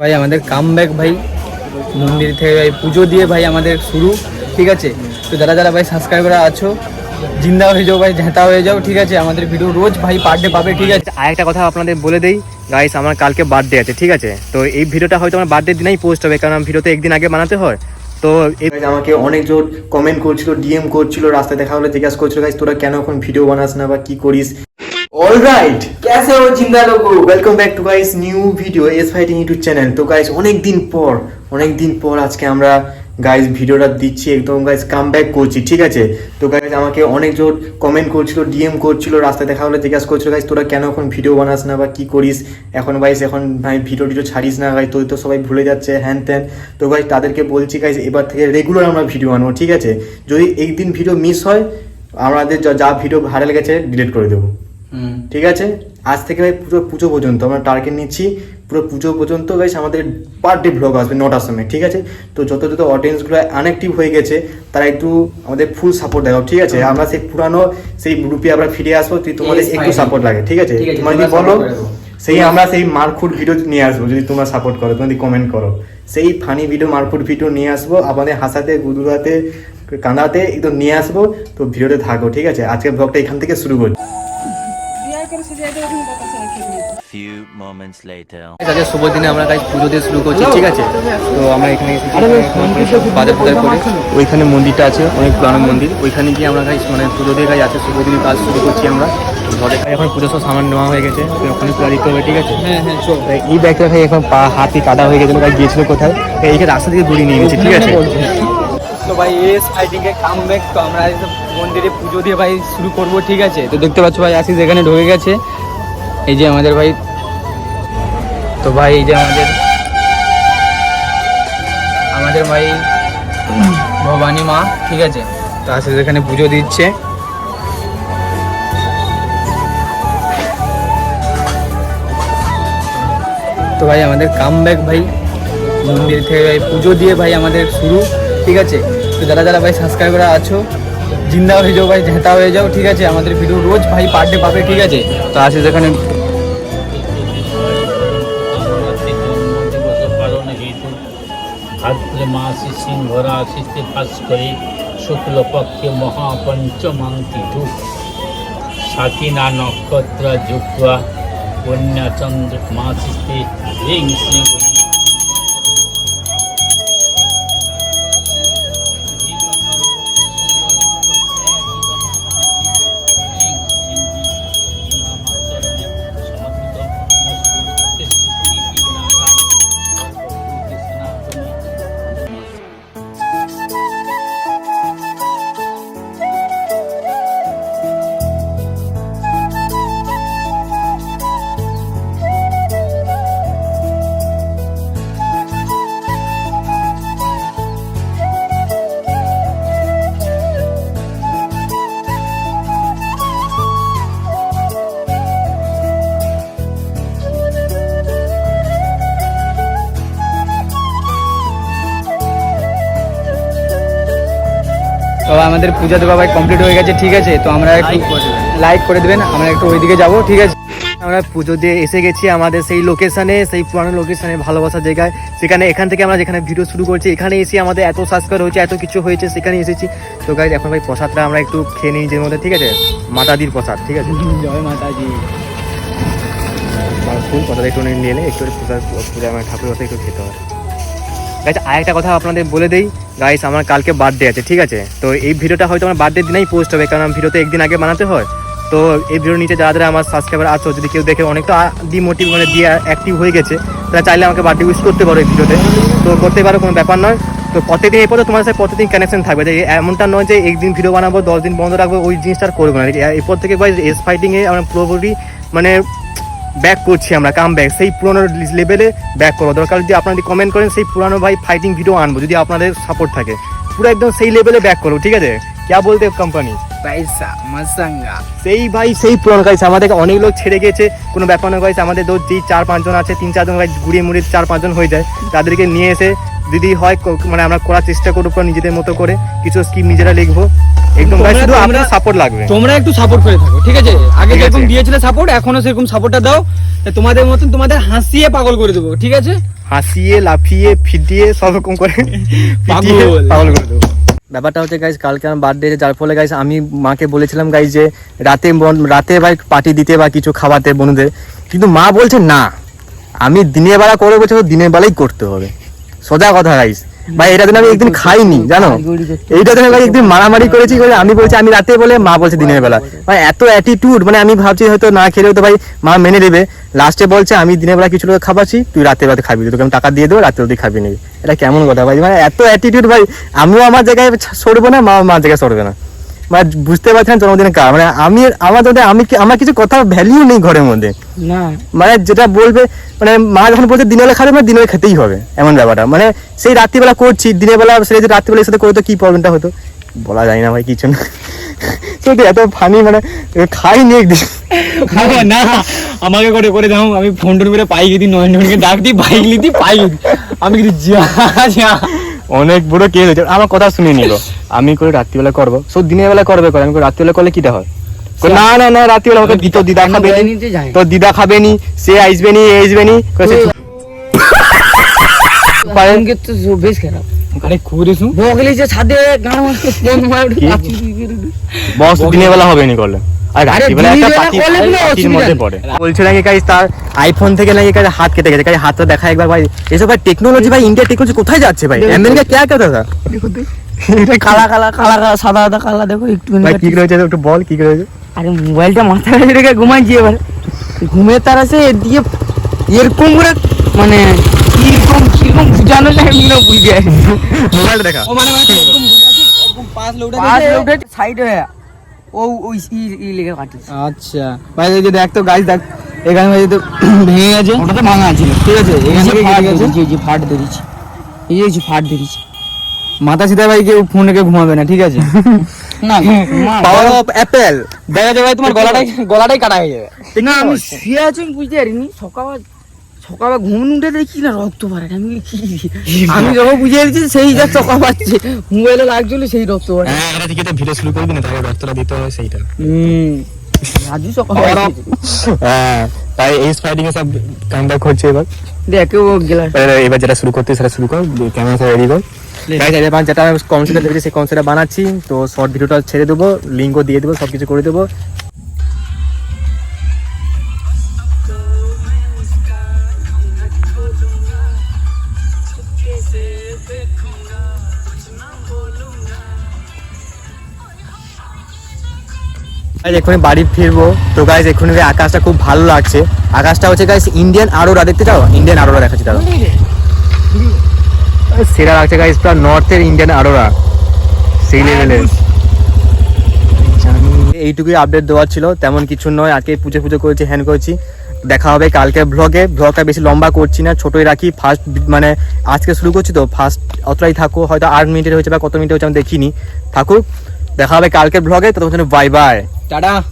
ভাই আমাদের come back ভাই। মন্দির থেকে ভাই পুজো দিয়ে ভাই আমাদের শুরু ঠিক আছে? তো যারা যারা ভাই সাবস্ক্রাইবার আছো জিন্দা হয়ে যাও ভাই ঝেঁতা হয়ে যাও ঠিক আছে? আমাদের ভিডিও রোজ ভাই পার ডে পাবে ঠিক আছে? আর একটা কথা আপনাদের বলে দেই গাইস আমার কালকে বার্থডে আছে ঠিক আছে? তো এই ভিডিওটা হয়তো আমার বার্থডে দিনেই পোস্ট হবে কারণ ভিডিওতে একদিন আগে বানাতে হয়। তো এই আমাকে অনেকজন কমেন্ট করছিল ডিএম করছিল রাস্তায় দেখা হলে জিজ্ঞাসা করছিল গাইস তোরা কেন এখন ভিডিও বানাস না বা কি করিস? অলরাইট कैसे हो जिंदा लोगो welcome back to guys new video S fighting YouTube channel তো গাইস অনেক দিন পর অনেক দিন পর আজকে আমরা গাইস ভিডিওটা দিচ্ছি একদম গাইস কাম ব্যাক করছি ঠিক আছে তো গাইস আমাকে অনেকজন কমেন্ট করছিল ডিএম করছিল রাস্তায় দেখা হলে জিজ্ঞাসা করছিল গাইস তোরা কেন এখন ভিডিও বানাস না বা কি করিস এখন গাইস এখন ভাই ভিডিও টিডিও ছাড়িস না গাইস তোর তো সবাই ভুলে যাচ্ছে হ্যান ত্যান তো গাইস তাদেরকে বলছি গাইস এবার থেকে রেগুলার আমরা ভিডিও আনবো ঠিক আছে যদি একদিন ভিডিও মিস হয় আমাদের যা- যা ভিডিও ভাইরাল গেছে ডিলিট করে দেবো ঠিক আছে? আজ থেকে ভাই পুরো পুজো পর্যন্ত আমরা টার্গেট নিচ্ছি পুরো পুজো পর্যন্ত গাইস আমাদের পার ডে ব্লগ আসবে নটার সময় ঠিক আছে? তো যত যত অডিয়েন্সগুলো আনঅ্যাক্টিভ হয়ে গেছে তারা একটু আমাদের ফুল সাপোর্ট দেখাও ঠিক আছে? আমরা সেই পুরানো সেই গ্রুপে আমরা ফিরে আসব তুই তোমাদের একটু সাপোর্ট লাগে ঠিক আছে? তোমরা যদি বলো। সেই আমরা সেই মারকুট ভিডিও নিয়ে আসব যদি তোমরা সাপোর্ট করো যদি কমেন্ট করো। সেই ফানি ভিডিও মারকুট ভিডিও নিয়ে আসব আমাদের হাসাতে গুদুরাতে কাঁদাতে একদম নিয়ে আসব তো ভিডিওতে থাকো ঠিক আছে? আজকে ব্লগটা এখান থেকে শুরু করছি। Few moments later. আজকে শুভ দিনে আমরা গাইস পুজো দিয়ে শুরু করছি ঠিক আছে? তো আমরা এখানে বাজার বাজার করে ওইখানে মন্দিরটা আছে অনেক পুরানো মন্দির। ওইখানে গিয়ে আমরা গাইস মানে পুজো দিয়ে গাছ আছে শুভ দিনের কাজ শুরু করছি আমরা। ঘরে এখন পুজো সব সামান নেওয়া হয়ে গেছে তো ওখানে পূজা দিতে হবে ঠিক আছে? হ্যাঁ হ্যাঁ এই ব্যাগটা ভাই এখন পা হাতে কাদা হয়ে গেছিল ভাই গিয়েছিল কোথায়? এইখানে রাস্তা থেকে ঘুরিয়ে নিয়ে নিয়েছি ঠিক আছে? তো ভাই, এস ফাইটিং এ কাম ব্যাক তো আমরা মন্দিরে পুজো দিয়ে ভাই শুরু করব, ঠিক আছে? তো দেখতে পাচ্ছ ভাই, আশিস এখানে ঢুকে গেছে। এই যে আমাদের ভাই, তো ভাই, এই যে আমাদের আমাদের ভাই ভবানী মা, ঠিক আছে? তো আশিস এখানে পুজো দিচ্ছে। তো ভাই, আমাদের কাম ব্যাক ভাই মন্দির থেকে ভাই পুজো দিয়ে ভাই আমাদের শুরু, ঠিক আছে? তো যারা যারা ভাই সাবস্ক্রাইবার আছো, জিন্দা হয়ে যাও ভাই ঝেঁতা হয়ে যাও, ঠিক আছে? আমাদের ভিডিও রোজ ভাই পার ডে পাবে, ঠিক আছে? তো আসে যেখানে পালন হেতু ভাদ্র মাসে সিংহ রাশিতে বাস শুক্লপক্ষে মহাপঞ্চমান্তি ধূপ সাকিনা নক্ষত্র যুক্তা কন্যাচন্দ্র মাসিতে রিং শ্রী আমাদের পূজা দেওয়া ভাই কমপ্লিট হয়ে গেছে ঠিক আছে? তো আমরা একটু লাইক করে দেবেন। আমরা একটু ওইদিকে যাব ঠিক আছে? আমরা পুজো দিয়ে এসে গেছি আমাদের সেই লোকেশনে সেই পুরানো লোকেশনে ভালোবাসার জায়গায়। সেখানে এখান থেকে আমরা যেখানে ভিডিও শুরু করছি এখানে এসে আমাদের এত সাবস্ক্রাইব হয়েছে এত কিছু হয়েছে সেখানে এসেছি। তো গাইজ এখন ভাই প্রসাদটা আমরা একটু খেয়ে নিই যে মধ্যে ঠিক আছে? মাতাদির প্রসাদ ঠিক আছে? জয় মাতাজি। ফুল প্রসাদ একটু নিয়ে এলে একটু পূজা পূজা আমার ঠাকুর কথা একটু খেতে হবে গাইজ আর একটা কথা আপনাদের বলে দেই। গাইস আমার কালকে বার্থডে আছে, ঠিক আছে? তো এই ভিডিওটা হয়তো আমার বার্থডে দিনেই পোস্ট হবে, কারণ ভিডিওতে একদিন আগে বানাতে হয়। তো এই ভিডিওর নিচে যারা যারা আমার সাবস্ক্রাইবার আছো, যদি কেউ দেখে অনেকটা ডিমোটিভ মানে দিয়ে অ্যাক্টিভ হয়ে গেছে, তারা চাইলে আমাকে বার্থডে উইশ করতে পারো এই ভিডিওতে। তো করতে পারো, কোনো ব্যাপার নয়। তো প্রত্যেকদিন এরপর তোমার সাথে প্রত্যেকদিন কানেকশন থাকবে। যে এমনটা নয় যে একদিন ভিডিও বানাবো, দশ দিন বন্ধ রাখব, ওই জিনিসটা আর করব না। এরপর থেকে ভাই এস ফাইটিংয়ে আমরা পুরোপুরি মানে ব্যাক করছি আমরা কাম ব্যাক সেই পুরোনো লেভেলে ব্যাক করব। দরকার যদি আপনারা যদি কমেন্ট করেন সেই পুরানো ভাই ফাইটিং ভিডিও আনব যদি আপনাদের সাপোর্ট থাকে। পুরো একদম সেই লেভেলে ব্যাক করব ঠিক আছে? ক্যা বলতে কোম্পানি সেই ভাই সেই পুরনো গাইস আমাদের অনেক লোক ছেড়ে গেছে। কোনো ব্যাপার না গাইস আমাদের তো যেই চার পাঁচজন আছে তিন চারজন গাইস ঘুরিয়ে মুড়িয়ে চার পাঁচজন হয়ে যায়। তাদেরকে নিয়ে এসে যদি হয় ক- মানে আমরা করার চেষ্টা করব নিজেদের মতো করে। কিছু স্কিম নিজেরা লিখব। একদম। তোমরা- শুধু আপনার সাপোর্ট লাগবে। তোমরা একটু সাপোর্ট করে থাকো ঠিক আছে? আগে যেরকম দিয়েছিলে সাপোর্ট এখনও সেরকম সাপোর্টটা দাও। তোমাদের মতন তোমাদের হাসিয়ে পাগল করে দেবো ঠিক আছে? হাসিয়ে লাফিয়ে ফিটিয়ে সব রকম করে পাগল। করে দেবো। ব্যাপারটা হচ্ছে গাইজ কালকে আমার বার্থডে যার ফলে গাইজ আমি মাকে বলেছিলাম গাইজ যে রাতে বন- রাতে ভাই পার্টি দিতে বা কিছু খাওয়াতে বন্ধুদের। কিন্তু মা বলছে না। আমি দিনের বেলা করে বলছে দিনের বেলাই করতে হবে। সোজা কথা গাইজ ভাই এটা আমি একদিন খাইনি জানো? এইটা দিন ভাই একদিন মারামারি করেছি করে আমি বলছি আমি রাতে বলে মা বলছে দিনের বেলা। ভাই এত অ্যাটিটিউড মানে আমি ভাবছি হয়তো না খেলেও তো ভাই মা মেনে নেবে। লাস্টে বলছে আমি দিনের বেলা কিছু লোক খাবাছি তুই রাতে রাতে খাবি তোকে আমি টাকা দিয়ে দেবো রাতে তুই খাবি নিবি এটা কেমন কথা ভাই? মানে এত অ্যাটিটিউড ভাই আমিও আমার জায়গায় সরবো না মা আমার জায়গায় সরবে না। মানে বুঝতে পারছেন জন্মদিনের কার। মানে আমি আমার মধ্যে আমি আমার কিছু কথা ভ্যালিউ নেই ঘরের মধ্যে। না। মানে যেটা বলবে মানে মা যখন বলছে দিনের বেলা খাবে মানে দিনের খেতেই হবে এমন ব্যাপারটা। মানে সেই রাত্রিবেলা করছি দিনের বেলা সেই যদি রাত্রিবেলা সাথে করতো কি প্রবলেমটা হতো? বলা যায় না ভাই কিছু না। সত্যি এত ফানি মানে খাইনি একদিন। খাবে না আমাকে করে করে দাও। আমি ফোন টোন করে পাই গেছি নয়নকে ডাক দিই বাইক লিতি পাই আমি কিন্তু যা যা। অনেক বড় কেস হয়েছে? আমার কথা শুনে নিল। আমি করে রাত্রিবেলা করব। সব দিনের বেলা করবে করে আমি রাত্রিবেলা করলে কিটা হয় না না না রাত্রিবেলা আমাকে দিত দিদা খাবে তো দিদা খাবে নি সে আসবে নি এ আসবে নি। কই, সে- পারেন তো বেশ খারাপ। আরে করে বগলি যে ছাদে গান মারতে ফোন মারে বস দিনের বেলা হবে নি করলে। আর রাত্রিবেলা একটা দিনের বেলা পার্টি করলে কোনো পার্টির অসুবিধা। মধ্যে পড়ে। বলছে নাকি গাইস তার আইফোন থেকে নাকি গাইস হাত কেটে গেছে। গাইস হাতটা দেখা একবার ভাই। এসব ভাই টেকনোলজি ভাই ইন্ডিয়া টেকনোলজি কোথায় যাচ্ছে ভাই? আমেরিকা কে কে দাদা? কালা কালা কালা কালা সাদা সাদা কালা দেখো একটু ভাই কি করেছে? একটু বল কি করেছে? আরে মোবাইলটা মাথায় রেখে এবার। ঘুমের তার আছে দিয়ে এরকম করে মানে কীরকম কীরকম বুঝানো যায় আমি না বুঝতে মোবাইল দেখা। ও মানে মানে এরকম ঘুরে আছে এরকম পাঁচ লোকটা পাঁচ লোকের সাইড হয়ে ও ওই ই ই লেগে কাটিস আচ্ছা। ভাই এই যে দেখ তো গাছ দেখ এখানে ভাই তো ভেঙে গেছে। ওটা তো ভাঙা ছিল ঠিক আছে এখান ফাট ধরেছি, এই যে ফাট ধরেছি এই যে ফাট ধরেছি মাথা সিধা ভাই কেউ ফোন রেখে ঘুমাবে না ঠিক আছে? না পাওয়ার অফ অ্যাপেল দেখা যাবে ভাই তোমার গলাটাই গলাটাই কাটা হয়ে যাবে। না আমি শুয়ে আছি বুঝতে পারিনি। সকাল সকালে ঘুম উঠে দেখি না রক্ত আমি কি আমি যখন বুঝে গেছি সেই যা চকা পাচ্ছে মোবাইলে লাগছিল সেই রক্ত হ্যাঁ ভিডিও শুরু করবি না তাহলে রক্তটা দিতে হয় সেইটা। হুম। রাজু চকা হ্যাঁ তাই এই ফাইটিং এ সব ব্যাক হচ্ছে এবার। দেখে ও এবার- যেটা শুরু করতে সেটা শুরু কর ক্যামেরা রেডি কর। যেটা কনসেপ্ট দেখেছি সেই কনসেপ্টটা বানাচ্ছি। তো শর্ট ভিডিওটা ছেড়ে দেবো লিঙ্কও দিয়ে দেবো সব কিছু করে দেবো। Guys, এক্ষুনি বাড়ি ফিরবো। তো গাইজ এক্ষুনি আকাশটা খুব ভালো লাগছে। আকাশটা হচ্ছে গাইজ ইন্ডিয়ান আরোরা দেখতে চাও? ইন্ডিয়ান আরোরা দেখাচ্ছি দাঁড়াও। সেরা লাগছে গাইজ পুরো নর্থের ইন্ডিয়ান আরোরা সেই লেভেলের এইটুকুই আপডেট দেওয়ার ছিল তেমন কিছু নয়। আজকে পুজো পুজো করেছি হ্যান করেছি। দেখা হবে কালকে ব্লগে ব্লগটা বেশি লম্বা করছি না ছোটই রাখি। ফার্স্ট মানে আজকে শুরু করছি তো ফার্স্ট অতটাই থাকো। হয়তো আট মিনিটের হয়েছে বা কত মিনিটের হয়েছে আমি দেখিনি। থাকুক দেখা হবে কালকের ব্লগে ততক্ষণ বাই বাই ટાટા